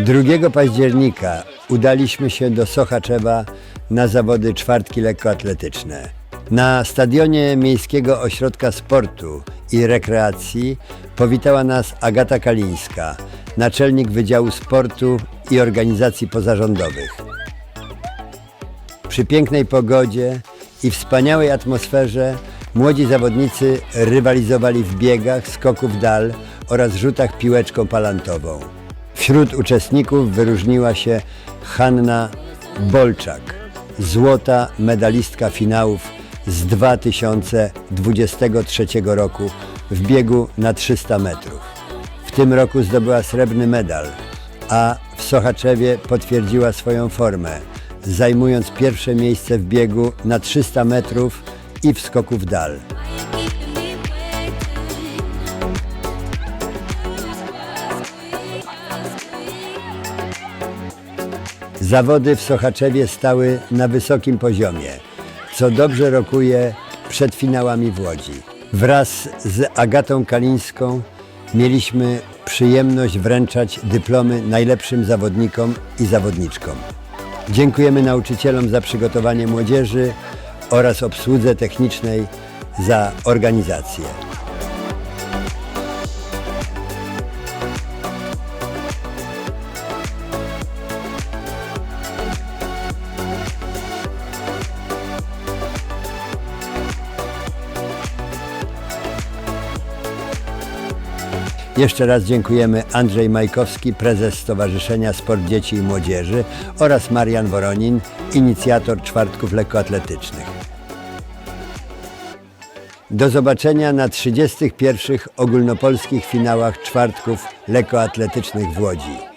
2 października udaliśmy się do Sochaczewa na zawody czwartki lekkoatletyczne. Na stadionie Miejskiego Ośrodka Sportu i Rekreacji powitała nas Agata Kalińska, naczelnik Wydziału Sportu i Organizacji Pozarządowych. Przy pięknej pogodzie i wspaniałej atmosferze młodzi zawodnicy rywalizowali w biegach, skoku w dal oraz rzutach piłeczką palantową. Wśród uczestników wyróżniła się Hanna Bolczak, złota medalistka finałów z 2023 roku w biegu na 300 metrów. W tym roku zdobyła srebrny medal, a w Sochaczewie potwierdziła swoją formę, zajmując pierwsze miejsce w biegu na 300 metrów i w skoku w dal. Zawody w Sochaczewie stały na wysokim poziomie, co dobrze rokuje przed finałami w Łodzi. Wraz z Agatą Kalińską mieliśmy przyjemność wręczać dyplomy najlepszym zawodnikom i zawodniczkom. Dziękujemy nauczycielom za przygotowanie młodzieży oraz obsłudze technicznej za organizację. Jeszcze raz dziękujemy Andrzej Majkowski, prezes Stowarzyszenia Sport Dzieci i Młodzieży oraz Marian Woronin, inicjator czwartków lekkoatletycznych. Do zobaczenia na 31 ogólnopolskich finałach czwartków lekkoatletycznych w Łodzi.